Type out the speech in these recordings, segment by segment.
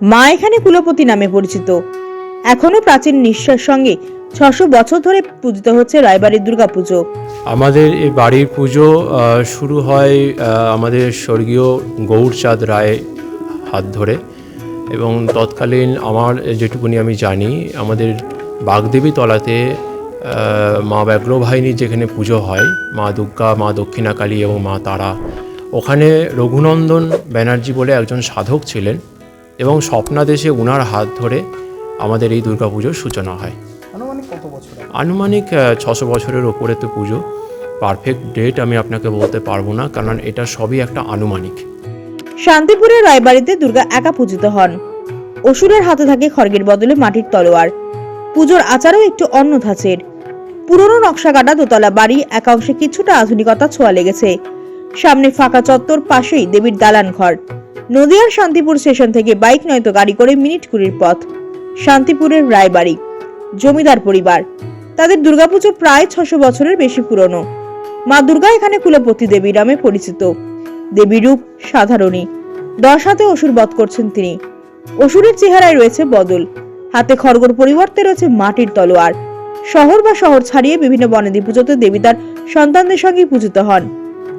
মা এখানে কুলপতি নামে পরিচিত। এখনও প্রাচীন নিঃশ্বাস সঙ্গে ছশো বছর ধরে পূজিত হচ্ছে রায়বাড়ির দুর্গাপুজো। আমাদের এই বাড়ির পুজো শুরু হয় আমাদের স্বর্গীয় গৌরচাঁদ রায় হাত ধরে। এবং তৎকালীন আমার যেটুকুনি আমি জানি, আমাদের বাগদেবী তলাতে মা ব্যাঘ্রবাহিনীর যেখানে পুজো হয়, মা দুর্গা, মা দক্ষিণাকালী এবং মা তারা, ওখানে রঘুনন্দন ব্যানার্জি বলে একজন সাধক ছিলেন। এবং স্বপ্নাদেশে উনার হাত ধরে আমাদের এই দুর্গাপুজোর সূচনা হয়। আনুমানিক কত বছর আনুমানিক ছশো বছরের ওপরে তো পুজো। পারফেক্ট ডেট আমি আপনাকে বলতে পারব না কারণ এটা সবই একটা আনুমানিক। শান্তিপুরের রায়বাড়িতে দুর্গা একা পূজিত হন। অসুরের হাতে থাকে খড়গের বদলে মাটির তলোয়ার। পুজোর আচারও একটু অন্য ধাঁচের। পুরনো নকশা কাটা দোতলা বাড়ি একাংশে কিছুটা আধুনিকতা ছোঁয়া লেগেছে। সামনে ফাঁকা চত্বর পাশেই দেবীর দালান ঘর। নদিয়ার শান্তিপুর স্টেশন থেকে বাইক নয়তো গাড়ি করে মিনিট কুড়ির পথ। শান্তিপুরের রায়বাড়ি, জমিদার পরিবার। তাদের দুর্গাপুজো প্রায় ছশো বছরের বেশি পুরনো। মা দুর্গা এখানে কুলপতি দেবী নামে পরিচিত। দেবী রূপ সাধারণী। দশ হাতে অসুর বধ করছেন তিনি। অসুরের চেহারায় রয়েছে বদল। হাতে খড়গর পরিবর্তে রয়েছে মাটির তলোয়ার। শহর বা শহর ছাড়িয়ে বিভিন্ন বনেদি পুজোতে দেবী তার সন্তানদের সঙ্গে পূজিত হন।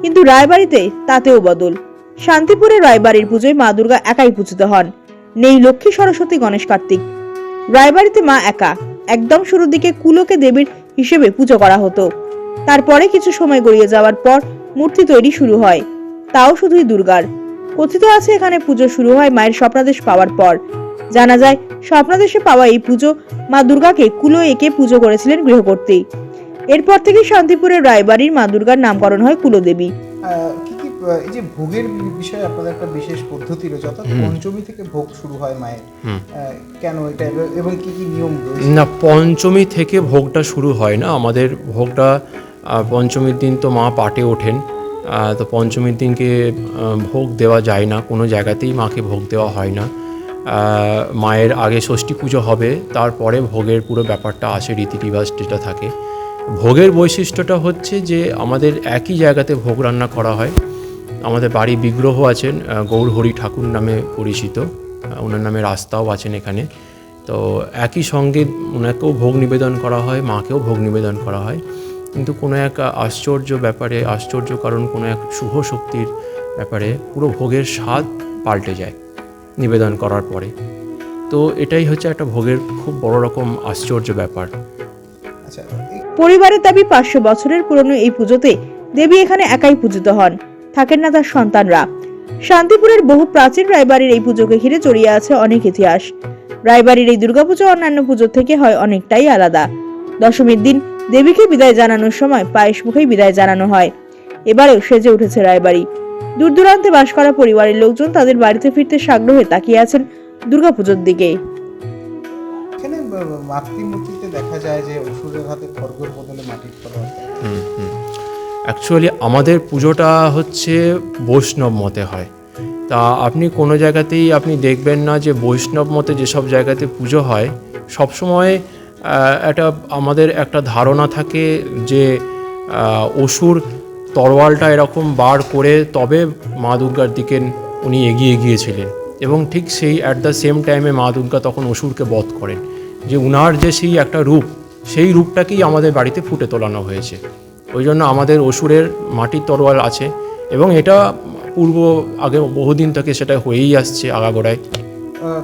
কিন্তু রায়বাড়িতে তাতেও বদল। শান্তিপুরের রায়বাড়ির পুজোয় মা দুর্গা একাই পূজিত হন। নেই লক্ষ্মী, সরস্বতী, গণেশ, কার্তিক। রায়বাড়িতে মা একা। একদম শুরুর দিকে কুলোকে দেবীর হিসেবে পুজো করা হতো। তারপরে কিছু সময় গড়িয়ে যাওয়ার পর মূর্তি তৈরি শুরু হয়। তাও শুধুই দুর্গার। কথিত আছে এখানে পুজো শুরু হয় মায়ের স্বপ্নাদেশ পাওয়ার পর। জানা যায়, স্বপ্নাদেশে পাওয়া এই পুজো মা দুর্গাকে কুলো এঁকে পুজো করেছিলেন গৃহকর্ত্রী। এরপর থেকে শান্তিপুরের রায়বাড়ির মা দুর্গার নামকরণ হয় কুলদেবী এই যে ভোগের বিষয়ে আপনাদের একটা বিশেষ পদ্ধতি রয়েছে অর্থাৎ পঞ্চমী থেকে ভোগ শুরু হয় মায়ের। কেন এটা এবং- কি কি নিয়ম রয়েছে? না পঞ্চমী থেকে ভোগটা শুরু হয় না। আমাদের ভোগটা পঞ্চমীর দিন তো মা পাটে ওঠেন। তো পঞ্চমীর দিনকে ভোগ দেওয়া যায় না। কোনো জায়গাতেই মাকে ভোগ দেওয়া হয় না। মায়ের আগে ষষ্ঠী পুজো হবে তারপরে ভোগের পুরো ব্যাপারটা আসে রীতি রিবাজ যেটা থাকে। ভোগের বৈশিষ্ট্যটা হচ্ছে যে আমাদের একই জায়গাতে ভোগ রান্না করা হয়। আমাদের বাড়ি বিগ্রহ আছেন গৌরহরি ঠাকুর নামে পরিচিত। ওনার নামে রাস্তাও আছেন এখানে। তো একই সঙ্গে ওনাকেও ভোগ নিবেদন করা হয়, মাকেও ভোগ নিবেদন করা হয়। কিন্তু কোনো এক আশ্চর্য ব্যাপারে আশ্চর্য কারণ কোনো এক শুভ শক্তির ব্যাপারে পুরো ভোগের স্বাদ পাল্টে যায় নিবেদন করার পরে। তো এটাই হচ্ছে একটা ভোগের খুব বড় রকম আশ্চর্য ব্যাপার। পরিবারের দাবি পাঁচশো বছরের পুরনো এই পুজোতে দেবী এখানে একাই পূজিত হন। থাকেন না তার সন্তানরা। শান্তিপুরের বহু প্রাচীন রায়বাড়ির এই পুজোকে ঘিরে জড়িয়ে আছে অনেক ইতিহাস। রায়বাড়ির এই দুর্গাপুজো অন্যান্য পুজো থেকে হয় অনেকটাই আলাদা। দশমীর দিন দেবীকে বিদায় জানানোর সময় পায়েস মুখেই বিদায় জানানো হয়। এবারেও সেজে উঠেছে রায়বাড়ি। দূর দূরান্তে বাস করা পরিবারের লোকজন তাদের বাড়িতে ফিরতে সাগ্রহে তাকিয়ে আছেন দুর্গাপুজোর দিকে। এখানে মাতৃমূর্তিতে দেখা যায় যে অসুরের হাতে খড়গের বদলে মাটির তলোয়ার অ্যাকচুয়ালি আমাদের পুজোটা হচ্ছে বৈষ্ণব মতে হয়। তা আপনি কোনো জায়গাতেই আপনি দেখবেন না যে বৈষ্ণব মতে যেসব জায়গাতে পুজো হয়, সবসময় একটা আমাদের একটা ধারণা থাকে যে অসুর তরোয়ালটা এরকম বার করে তবে মা দুর্গার দিকে উনি এগিয়ে গিয়েছিলেন এবং ঠিক সেই অ্যাট দ্য সেম টাইমে মা দুর্গা তখন অসুরকে বধ করেন। যে উনার যে সেই একটা রূপ, সেই রূপটাকেই আমাদের বাড়িতে ফুটে তোলানো হয়েছে। ওই জন্য আমাদের অসুরের মাটির তরোয়াল আছে এবং এটা পূর্ব আগে বহুদিন থেকে সেটা হয়েই আসছে আগাগোড়ায়।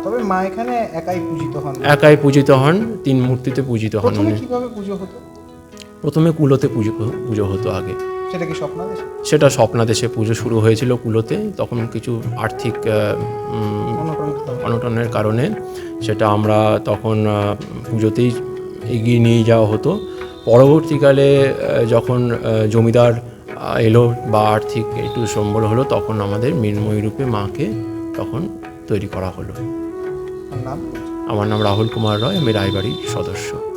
তবে মা এখানে একাই পূজিত হন। একাই পূজিত হন তিন মূর্তিতে পূজিত হন প্রথমে উনি। কীভাবে পুজো হতো? প্রথমে কুলোতে পুজো পুজো হতো আগে। সেটা কি স্বপ্নাদেশ সেটা স্বপ্নাদেশে পুজো শুরু হয়েছিল কুলোতে তখন কিছু আর্থিক। অনটনের কারণে সেটা আমরা তখন পুজোতেই এগিয়ে নিয়ে যাওয়া হতো। পরবর্তীকালে যখন জমিদার এলো বা আর্থিক একটু সম্বল হলো তখন আমাদের মৃন্ময়ী রূপে মাকে তখন তৈরি করা হলো। আমার নাম রাহুল কুমার রয় আমি রায়বাড়ির সদস্য।